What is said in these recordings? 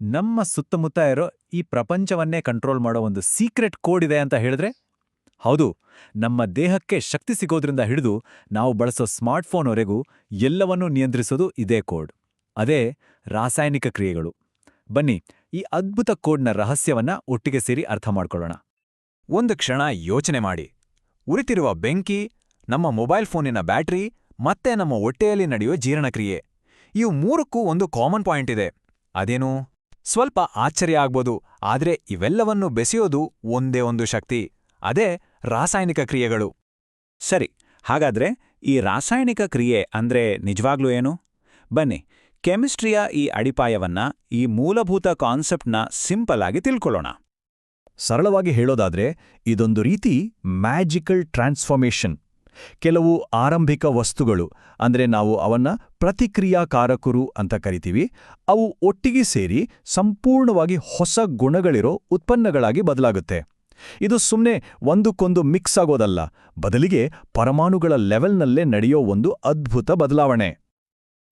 ನಮ್ಮ ಸುತ್ತಮುತ್ತ ಇರೋ ಈ ಪ್ರಪಂಚವನ್ನೇ ಕಂಟ್ರೋಲ್ ಮಾಡೋ ಒಂದು ಸೀಕ್ರೆಟ್ ಕೋಡ್ ಇದೆ ಅಂತ ಹೇಳಿದ್ರೆ? ಹೌದು, ನಮ್ಮ ದೇಹಕ್ಕೆ ಶಕ್ತಿ ಸಿಗೋದ್ರಿಂದ ಹಿಡಿದು ನಾವು ಬಳಸೋ ಸ್ಮಾರ್ಟ್ಫೋನ್ವರೆಗೂ ಎಲ್ಲವನ್ನೂ ನಿಯಂತ್ರಿಸೋದು ಇದೇ ಕೋಡ್ ಅದೇ ರಾಸಾಯನಿಕ ಕ್ರಿಯೆಗಳು. ಬನ್ನಿ, ಈ ಅದ್ಭುತ ಕೋಡ್ನ ರಹಸ್ಯವನ್ನ ಒಟ್ಟಿಗೆ ಸೇರಿ ಅರ್ಥ ಮಾಡ್ಕೊಳ್ಳೋಣ. ಒಂದು ಕ್ಷಣ ಯೋಚನೆ ಮಾಡಿ. ಉರಿತಿರುವ ಬೆಂಕಿ, ನಮ್ಮ ಮೊಬೈಲ್ ಫೋನಿನ ಬ್ಯಾಟರಿ, ಮತ್ತೆ ನಮ್ಮ ಹೊಟ್ಟೆಯಲ್ಲಿ ನಡೆಯುವ ಜೀರ್ಣಕ್ರಿಯೆ. ಇವು ಮೂರಕ್ಕೂ ಒಂದು ಕಾಮನ್ ಪಾಯಿಂಟ್ ಇದೆ. ಅದೇನು? ಸ್ವಲ್ಪ ಆಶ್ಚರ್ಯ ಆಗ್ಬೋದು. ಆದ್ರೆ ಇವೆಲ್ಲವನ್ನು ಬೆಸೆಯೋದು ಒಂದೇ ಒಂದು ಶಕ್ತಿ. ಅದೇ ರಾಸಾಯನಿಕ ಕ್ರಿಯೆಗಳು. ಸರಿ, ಹಾಗಾದ್ರೆ ಈ ರಾಸಾಯನಿಕ ಕ್ರಿಯೆ ಅಂದ್ರೆ ನಿಜವಾಗ್ಲೂ ಏನು? ಬನ್ನಿ, ಕೆಮಿಸ್ಟ್ರಿಯ ಈ ಅಡಿಪಾಯವನ್ನ ಈ ಮೂಲಭೂತ ಕಾನ್ಸೆಪ್ಟ್ನ ಸಿಂಪಲ್ ಆಗಿ ತಿಳ್ಕೊಳ್ಳೋಣ. ಸರಳವಾಗಿ ಹೇಳೋದಾದ್ರೆ ಇದೊಂದು ರೀತಿ ಮ್ಯಾಜಿಕಲ್ ಟ್ರಾನ್ಸ್ಫಾರ್ಮೇಷನ್. ಕೆಲವು ಆರಂಭಿಕ ವಸ್ತುಗಳು, ಅಂದ್ರೆ ನಾವು ಅವನ್ನ ಪ್ರತಿಕ್ರಿಯಾಕಾರಕರು ಅಂತ ಕರಿತೀವಿ, ಅವು ಒಟ್ಟಿಗೆ ಸೇರಿ ಸಂಪೂರ್ಣವಾಗಿ ಹೊಸ ಗುಣಗಳಿರೋ ಉತ್ಪನ್ನಗಳಾಗಿ ಬದಲಾಗುತ್ತೆ. ಇದು ಸುಮ್ಮನೆ ಒಂದಕ್ಕೊಂದು ಮಿಕ್ಸ್ ಆಗೋದಲ್ಲ, ಬದಲಿಗೆ ಪರಮಾಣುಗಳ ಲೆವೆಲ್ನಲ್ಲೇ ನಡೆಯೋ ಒಂದು ಅದ್ಭುತ ಬದಲಾವಣೆ.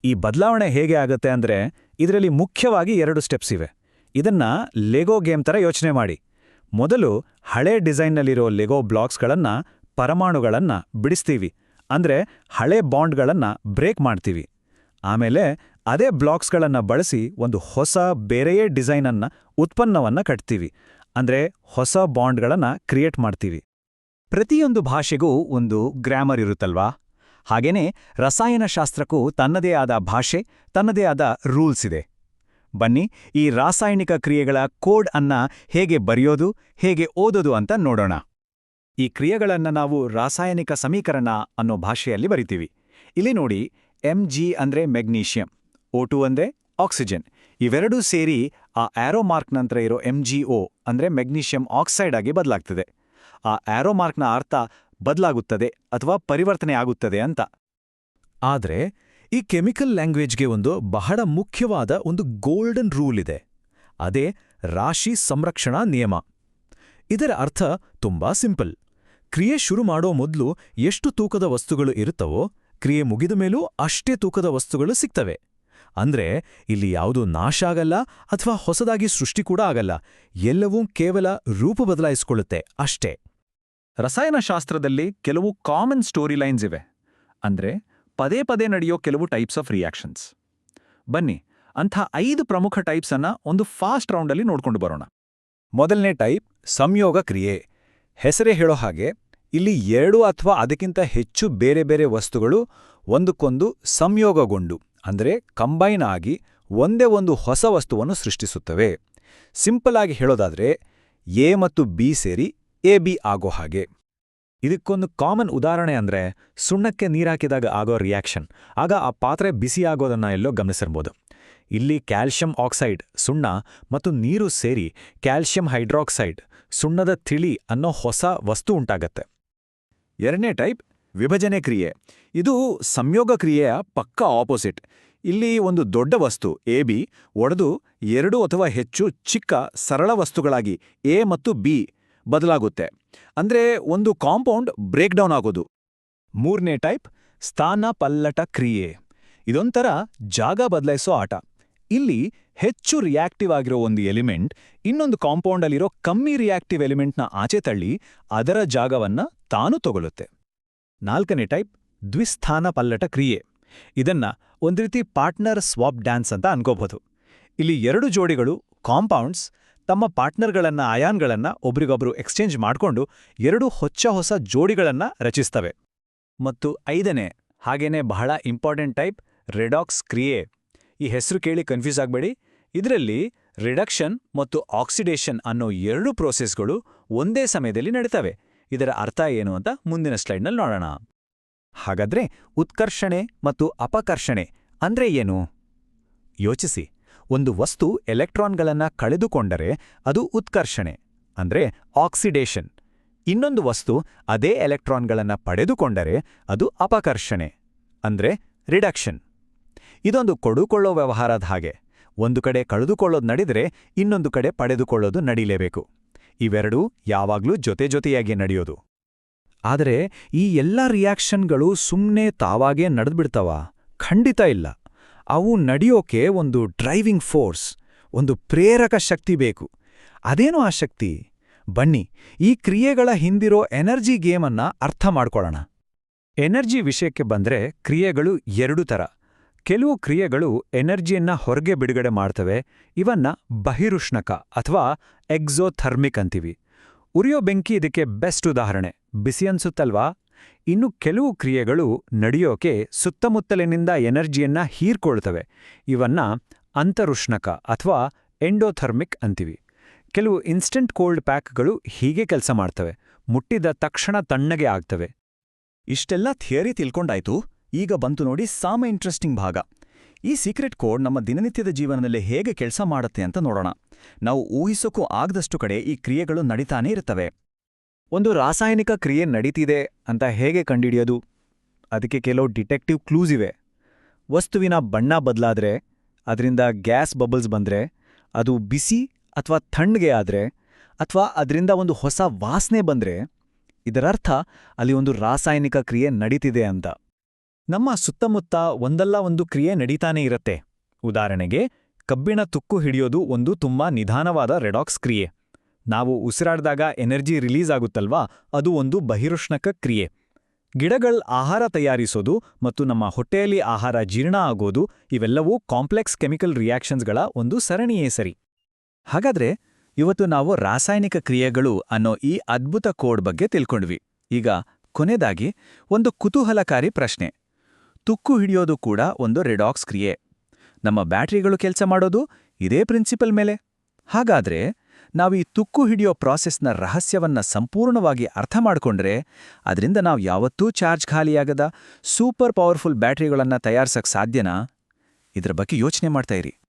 ಈ ಬದಲಾವಣೆ ಹೇಗೆ ಆಗುತ್ತೆ ಅಂದ್ರೆ, ಇದರಲ್ಲಿ ಮುಖ್ಯವಾಗಿ ಎರಡು ಸ್ಟೆಪ್ಸ್ ಇವೆ. ಇದನ್ನ ಲೆಗೋ ಗೇಮ್ ತರ ಯೋಚನೆ ಮಾಡಿ. ಮೊದಲು ಹಳೆ ಡಿಸೈನ್ನಲ್ಲಿರೋ ಲೆಗೋ ಬ್ಲಾಕ್ಸ್ಗಳನ್ನ ಪರಮಾಣುಗಳನ್ನ ಬಿಡಿಸ್ತೀವಿ. ಅಂದ್ರೆ ಹಳೆ ಬಾಂಡ್ಗಳನ್ನ ಬ್ರೇಕ್ ಮಾಡ್ತೀವಿ. ಆಮೇಲೆ ಅದೇ ಬ್ಲಾಕ್ಸ್ಗಳನ್ನ ಬಳಸಿ ಒಂದು ಹೊಸ ಬೇರೆಯೇ ಡಿಸೈನನ್ನ ಉತ್ಪನ್ನವನ್ನ ಕಟ್ತೀವಿ. ಅಂದ್ರೆ ಹೊಸ ಬಾಂಡ್ಗಳನ್ನ ಕ್ರಿಯೇಟ್ ಮಾಡ್ತೀವಿ. ಪ್ರತಿಯೊಂದು ಭಾಷೆಗೂ ಒಂದು ಗ್ರಾಮರ್ ಇರುತ್ತಲ್ವಾ? ಹಾಗೇನೇ ರಸಾಯನಶಾಸ್ತ್ರಕ್ಕೂ ತನ್ನದೇ ಆದ ಭಾಷೆ, ತನ್ನದೇ ಆದ ರೂಲ್ಸ್ ಇದೆ. ಬನ್ನಿ, ಈ ರಾಸಾಯನಿಕ ಕ್ರಿಯೆಗಳ ಕೋಡ್ ಅನ್ನ ಹೇಗೆ ಬರೆಯೋದು, ಹೇಗೆ ಓದೋದು ಅಂತ ನೋಡೋಣ. ಈ ಕ್ರಿಯೆಗಳನ್ನು ನಾವು ರಾಸಾಯನಿಕ ಸಮೀಕರಣ ಅನ್ನೋ ಭಾಷೆಯಲ್ಲಿ ಬರಿತೀವಿ. ಇಲ್ಲಿ ನೋಡಿ ಎಂ ಜಿ ಅಂದ್ರೆ ಮೆಗ್ನೀಷಿಯಂ ಓ ಟು ಅಂದ್ರೆ ಆಕ್ಸಿಜನ್. ಇವೆರಡೂ ಸೇರಿ ಆ ಆ್ಯರೋ ಮಾರ್ಕ್ ನಂತರ ಇರೋ ಎಂ ಜಿ ಒ ಅಂದ್ರೆ ಮೆಗ್ನೀಷಿಯಂ ಆಕ್ಸೈಡ್ ಆಗಿ ಬದಲಾಗ್ತದೆ. ಆ ಆ್ಯರೋಮಾರ್ಕ್ನ ಅರ್ಥ ಬದಲಾಗುತ್ತದೆ ಅಥವಾ ಪರಿವರ್ತನೆ ಆಗುತ್ತದೆ ಅಂತ. ಆದ್ರೆ, ಈ ಕೆಮಿಕಲ್ ಲ್ಯಾಂಗ್ವೇಜ್ಗೆ ಒಂದು ಬಹಳ ಮುಖ್ಯವಾದ ಒಂದು ಗೋಲ್ಡನ್ ರೂಲ್ ಇದೆ. ಅದೇ ರಾಶಿ ಸಂರಕ್ಷಣಾ ನಿಯಮ. ಇದರ ಅರ್ಥ ತುಂಬಾ ಸಿಂಪಲ್. ಕ್ರಿಯೆ ಶುರು ಮಾಡೋ ಮೊದಲು ಎಷ್ಟು ತೂಕದ ವಸ್ತುಗಳು ಇರುತ್ತವೋ, ಕ್ರಿಯೆ ಮುಗಿದ ಮೇಲೂ ಅಷ್ಟೇ ತೂಕದ ವಸ್ತುಗಳು ಸಿಗ್ತವೆ. ಅಂದ್ರೆ ಇಲ್ಲಿ ಯಾವುದೂ ನಾಶ ಆಗಲ್ಲ ಅಥವಾ ಹೊಸದಾಗಿ ಸೃಷ್ಟಿ ಕೂಡ ಆಗಲ್ಲ. ಎಲ್ಲವೂ ಕೇವಲ ರೂಪ ಬದಲಾಯಿಸಿಕೊಳ್ಳುತ್ತೆ ಅಷ್ಟೇ. ರಸಾಯನಶಾಸ್ತ್ರದಲ್ಲಿ ಕೆಲವು ಕಾಮನ್ ಸ್ಟೋರಿ ಲೈನ್ಸ್ ಇವೆ. ಅಂದ್ರೆ ಪದೇ ಪದೇ ನಡೆಯೋ ಕೆಲವು ಟೈಪ್ಸ್ ಆಫ್ ರಿಯಾಕ್ಷನ್ಸ್ ಬನ್ನಿ, ಅಂಥ ಐದು ಪ್ರಮುಖ ಟೈಪ್ಸ್ ಅನ್ನ ಒಂದು ಫಾಸ್ಟ್ ರೌಂಡಲ್ಲಿ ನೋಡ್ಕೊಂಡು ಬರೋಣ. ಮೊದಲನೇ ಟೈಪ್ ಸಂಯೋಗ ಕ್ರಿಯೆ. ಹೆಸರೇ ಹೇಳೋ ಹಾಗೆ ಇಲ್ಲಿ ಎರಡು ಅಥವಾ ಅದಕ್ಕಿಂತ ಹೆಚ್ಚು ಬೇರೆ ಬೇರೆ ವಸ್ತುಗಳು ಒಂದಕ್ಕೊಂದು ಸಂಯೋಗಗೊಂಡು, ಅಂದರೆ ಕಂಬೈನ್ ಆಗಿ ಒಂದೇ ಒಂದು ಹೊಸ ವಸ್ತುವನ್ನು ಸೃಷ್ಟಿಸುತ್ತವೆ. ಸಿಂಪಲ್ ಆಗಿ ಹೇಳೋದಾದ್ರೆ, ಎ ಮತ್ತು ಬಿ ಸೇರಿ ಎ, ಬಿ ಆಗೋ ಹಾಗೆ. ಇದಕ್ಕೊಂದು ಕಾಮನ್ ಉದಾಹರಣೆ ಅಂದ್ರೆ, ಸುಣ್ಣಕ್ಕೆ ನೀರಾಕಿದಾಗ ಆಗೋ ರಿಯಾಕ್ಷನ್. ಆಗ ಆ ಪಾತ್ರೆ ಬಿಸಿ ಆಗೋದನ್ನ ಎಲ್ಲೋ ಗಮನಿಸಿರ್ಬೋದು. ಇಲ್ಲಿ ಕ್ಯಾಲ್ಷಿಯಂ ಆಕ್ಸೈಡ್ ಸುಣ್ಣ ಮತ್ತು ನೀರು ಸೇರಿ ಕ್ಯಾಲ್ಷಿಯಂ ಹೈಡ್ರಾಕ್ಸೈಡ್ ಸುಣ್ಣದ ತಿಳಿ ಅನ್ನೋ ಹೊಸ ವಸ್ತು ಉಂಟಾಗತ್ತೆ. ಎರಡನೇ ಟೈಪ್ ವಿಭಜನೆ ಕ್ರಿಯೆ. ಇದು ಸಂಯೋಗ ಕ್ರಿಯೆಯ ಪಕ್ಕ ಆಪೋಸಿಟ್ ಇಲ್ಲಿ ಒಂದು ದೊಡ್ಡ ವಸ್ತು ಎ ಬಿ ಒಡೆದು ಎರಡು ಅಥವಾ ಹೆಚ್ಚು ಚಿಕ್ಕ ಸರಳ ವಸ್ತುಗಳಾಗಿ ಎ ಮತ್ತು ಬಿ ಬದಲಾಗುತ್ತೆ. ಅಂದ್ರೆ ಒಂದು ಕಾಂಪೌಂಡ್ ಬ್ರೇಕ್ ಡೌನ್ ಆಗೋದು. ಮೂರನೇ ಟೈಪ್ ಸ್ಥಾನ ಪಲ್ಲಟ ಕ್ರಿಯೆ. ಇದೊಂಥರ ಜಾಗ ಬದಲಾಯಿಸೋ ಆಟ. ಇಲ್ಲಿ ಹೆಚ್ಚು ರಿಯಾಕ್ಟಿವ್ ಆಗಿರೋ ಒಂದು ಎಲಿಮೆಂಟ್ ಇನ್ನೊಂದು ಕಾಂಪೌಂಡಲ್ಲಿರೋ ಕಮ್ಮಿ ರಿಯಾಕ್ಟಿವ್ ಎಲಿಮೆಂಟ್ನ ಆಚೆ ತಳ್ಳಿ ಅದರ ಜಾಗವನ್ನ ತಾನು ತಗೊಳುತ್ತೆ ನಾಲ್ಕನೇ ಟೈಪ್ ದ್ವಿಸ್ಥಾನ ಪಲ್ಲಟ ಕ್ರಿಯೆ. ಇದನ್ನ ಒಂದು ರೀತಿ ಪಾರ್ಟ್ನರ್ ಸ್ವಾಪ್ ಡ್ಯಾನ್ಸ್ ಅಂತ ಅನ್ಕೋಬಹುದು. ಇಲ್ಲಿ ಎರಡು ಜೋಡಿಗಳು ಕಾಂಪೌಂಡ್ಸ್ ತಮ್ಮ ಪಾರ್ಟ್ನರ್ಗಳನ್ನ ಅಯಾನ್ಗಳನ್ನ ಒಬ್ರಿಗೊಬ್ರು ಎಕ್ಸ್ಚೇಂಜ್ ಮಾಡ್ಕೊಂಡು ಎರಡು ಹೊಚ್ಚ ಹೊಸ ಜೋಡಿಗಳನ್ನ ರಚಿಸ್ತವೆ. ಮತ್ತು ಐದನೇ, ಹಾಗೇನೆ ಬಹಳ ಇಂಪಾರ್ಟೆಂಟ್ ಟೈಪ್ ರೆಡಾಕ್ಸ್ ಕ್ರಿಯೆ. ಈ ಹೆಸರು ಕೇಳಿ ಕನ್ಫ್ಯೂಸ್ ಆಗಬೇಡಿ. ಇದರಲ್ಲಿ ರಿಡಕ್ಷನ್ ಮತ್ತು ಆಕ್ಸಿಡೇಷನ್ ಅನ್ನೋ ಎರಡು ಪ್ರೋಸೆಸ್ಗಳು ಒಂದೇ ಸಮಯದಲ್ಲಿ ನಡೀತವೆ. ಇದರ ಅರ್ಥ ಏನು ಅಂತ ಮುಂದಿನ ಸ್ಲೈಡ್ನಲ್ಲಿ ನೋಡೋಣ. ಹಾಗಾದ್ರೆ ಉತ್ಕರ್ಷಣೆ ಮತ್ತು ಅಪಕರ್ಷಣೆ ಅಂದ್ರೆ ಏನು? ಯೋಚಿಸಿ. ಒಂದು ವಸ್ತು ಎಲೆಕ್ಟ್ರಾನ್ಗಳನ್ನ ಕಳೆದುಕೊಂಡರೆ ಅದು ಉತ್ಕರ್ಷಣೆ, ಅಂದ್ರೆ ಆಕ್ಸಿಡೇಷನ್ ಇನ್ನೊಂದು ವಸ್ತು ಅದೇ ಎಲೆಕ್ಟ್ರಾನ್ಗಳನ್ನ ಪಡೆದುಕೊಂಡರೆ ಅದು ಅಪಕರ್ಷಣೆ, ಅಂದ್ರೆ ರಿಡಕ್ಷನ್ ಇದೊಂದು ಕೊಡುಕೊಳ್ಳೋ ವ್ಯವಹಾರದ ಹಾಗೆ. ಒಂದು ಕಡೆ ಕಳೆದುಕೊಳ್ಳೋದು ನಡೆದರೆ ಇನ್ನೊಂದು ಕಡೆ ಪಡೆದುಕೊಳ್ಳೋದು ನಡೀಲೇಬೇಕು. ಇವೆರಡೂ ಯಾವಾಗ್ಲೂ ಜೊತೆ ಜೊತೆಯಾಗಿ ನಡೆಯೋದು. ಆದರೆ ಈ ಎಲ್ಲ ರಿಯಾಕ್ಷನ್ಗಳು ಸುಮ್ಮನೆ ತಾವಾಗೇ ನಡೆದ್ಬಿಡ್ತವ? ಖಂಡಿತ ಇಲ್ಲ. ಅವು ನಡೆಯೋಕೆ ಒಂದು ಡ್ರೈವಿಂಗ್ ಫೋರ್ಸ್, ಒಂದು ಪ್ರೇರಕ ಶಕ್ತಿ ಬೇಕು. ಅದೇನು ಆ ಶಕ್ತಿ? ಬನ್ನಿ, ಈ ಕ್ರಿಯೆಗಳ ಹಿಂದಿರೋ ಎನರ್ಜಿ ಗೇಮನ್ನ ಅರ್ಥ ಮಾಡ್ಕೊಳ್ಳೋಣ. ಎನರ್ಜಿ ವಿಷಯಕ್ಕೆ ಬಂದ್ರೆ ಕ್ರಿಯೆಗಳು ಎರಡು ಥರ ಕೆಲವು ಕ್ರಿಯೆಗಳು ಎನರ್ಜಿಯನ್ನ ಹೊರಗೆ ಬಿಡುಗಡೆ ಮಾಡ್ತವೆ. ಇವನ್ನ ಬಹಿರುಷ್ಣಕ ಅಥವಾ ಎಕ್ಸೋಥರ್ಮಿಕ್ ಅಂತೀವಿ. ಉರಿಯೋ ಬೆಂಕಿ ಇದಕ್ಕೆ ಬೆಸ್ಟ್ ಉದಾಹರಣೆ. ಬಿಸಿ ಅನ್ಸುತ್ತಲ್ವಾ? ಇನ್ನು ಕೆಲವು ಕ್ರಿಯೆಗಳು ನಡೆಯೋಕೆ ಸುತ್ತಮುತ್ತಲಿನಿಂದ ಎನರ್ಜಿಯನ್ನ ಹೀರ್ಕೊಳ್ತವೆ. ಇವನ್ನ ಅಂತರುಷ್ಣಕ ಅಥವಾ ಎಂಡೋಥರ್ಮಿಕ್ ಅಂತೀವಿ. ಕೆಲವು ಇನ್ಸ್ಟಂಟ್ ಕೋಲ್ಡ್ ಪ್ಯಾಕ್ಗಳು ಹೀಗೆ ಕೆಲಸ ಮಾಡ್ತವೆ. ಮುಟ್ಟಿದ ತಕ್ಷಣ ತಣ್ಣಗೆ ಆಗ್ತವೆ. ಇಷ್ಟೆಲ್ಲ ಥಿಯರಿ ತಿಳ್ಕೊಂಡಾಯ್ತು. ಈಗ ಬಂತು ನೋಡಿ ಸಾಮ ಇಂಟ್ರೆಸ್ಟಿಂಗ್ ಭಾಗ. ಈ ಸೀಕ್ರೆಟ್ ಕೋಡ್ ನಮ್ಮ ದಿನನಿತ್ಯದ ಜೀವನದಲ್ಲಿ ಹೇಗೆ ಕೆಲಸ ಮಾಡುತ್ತೆ ಅಂತ ನೋಡೋಣ. ನಾವು ಊಹಿಸೋಕ್ಕೂ ಆಗದಷ್ಟು ಕಡೆ ಈ ಕ್ರಿಯೆಗಳು ನಡೀತಾನೇ ಇರುತ್ತವೆ. ಒಂದು ರಾಸಾಯನಿಕ ಕ್ರಿಯೆ ನಡೀತಿದೆ ಅಂತ ಹೇಗೆ ಕಂಡಿಡಿಯೋದು ಅದಕ್ಕೆ ಕೆಲವು ಡಿಟೆಕ್ಟಿವ್ ಕ್ಲೂಸ್ ಇವೆ. ವಸ್ತುವಿನ ಬಣ್ಣ ಬದಲಾದ್ರೆ, ಅದರಿಂದ ಗ್ಯಾಸ್ ಬಬಲ್ಸ್ ಬಂದ್ರೆ, ಅದು ಬಿಸಿ ಅಥವಾ ಥಣ್ಣಗೆ ಆದ್ರೆ, ಅಥವಾ ಅದರಿಂದ ಒಂದು ಹೊಸ ವಾಸನೆ ಬಂದ್ರೆ, ಇದರರ್ಥ ಅಲ್ಲಿ ಒಂದು ರಾಸಾಯನಿಕ ಕ್ರಿಯೆ ನಡೀತಿದೆ ಅಂತ. ನಮ್ಮ ಸುತ್ತಮುತ್ತ ಒಂದಲ್ಲ ಒಂದು ಕ್ರಿಯೆ ನಡೀತಾನೇ ಇರತ್ತೆ. ಉದಾಹರಣೆಗೆ, ಕಬ್ಬಿಣ ತುಕ್ಕು ಹಿಡಿಯೋದು ಒಂದು ತುಂಬಾ ನಿಧಾನವಾದ ರೆಡಾಕ್ಸ್ ಕ್ರಿಯೆ. ನಾವು ಉಸಿರಾಡ್ದಾಗ ಎನರ್ಜಿ ರಿಲೀಸ್ ಆಗುತ್ತಲ್ವಾ? ಅದು ಒಂದು ಬಹಿರುಷ್ಣಕ ಕ್ರಿಯೆ. ಗಿಡಗಳ್ ಆಹಾರ ತಯಾರಿಸೋದು ಮತ್ತು ನಮ್ಮ ಹೊಟ್ಟೆಯಲ್ಲಿ ಆಹಾರ ಜೀರ್ಣ ಆಗೋದು ಇವೆಲ್ಲವೂ ಕಾಂಪ್ಲೆಕ್ಸ್ ಕೆಮಿಕಲ್ ರಿಯಾಕ್ಷನ್ಸ್ಗಳ ಒಂದು ಸರಣಿಯೇ ಸರಿ. ಹಾಗಾದ್ರೆ, ಇವತ್ತು ನಾವು ರಾಸಾಯನಿಕ ಕ್ರಿಯೆಗಳು ಅನ್ನೋ ಈ ಅದ್ಭುತ ಕೋಡ್ ಬಗ್ಗೆ ತಿಳ್ಕೊಂಡ್ವಿ. ಈಗ ಕೊನೆದಾಗಿ ಒಂದು ಕುತೂಹಲಕಾರಿ ಪ್ರಶ್ನೆ. ತುಕ್ಕು ಹಿಡಿಯೋದು ಕೂಡ ಒಂದು ರೆಡಾಕ್ಸ್ ಕ್ರಿಯೆ. ನಮ್ಮ ಬ್ಯಾಟ್ರಿಗಳು ಕೆಲಸ ಮಾಡೋದು ಇದೇ ಪ್ರಿನ್ಸಿಪಲ್ ಮೇಲೆ. ಹಾಗಾದ್ರೆ ನಾವು ಈ ತುಕ್ಕು ಹಿಡಿಯೋ ಪ್ರಾಸೆಸ್ನ ರಹಸ್ಯವನ್ನ ಸಂಪೂರ್ಣವಾಗಿ ಅರ್ಥ ಮಾಡಿಕೊಂಡ್ರೆ ಅದರಿಂದ ನಾವು ಯಾವತ್ತೂ ಚಾರ್ಜ್ ಖಾಲಿಯಾಗದ ಸೂಪರ್ ಪವರ್ಫುಲ್ ಬ್ಯಾಟ್ರಿಗಳನ್ನು ತಯಾರ್ಸಕ್ ಸಾಧ್ಯನಾ? ಇದರ ಬಗ್ಗೆ ಯೋಚನೆ ಮಾಡ್ತಾ ಇರಿ.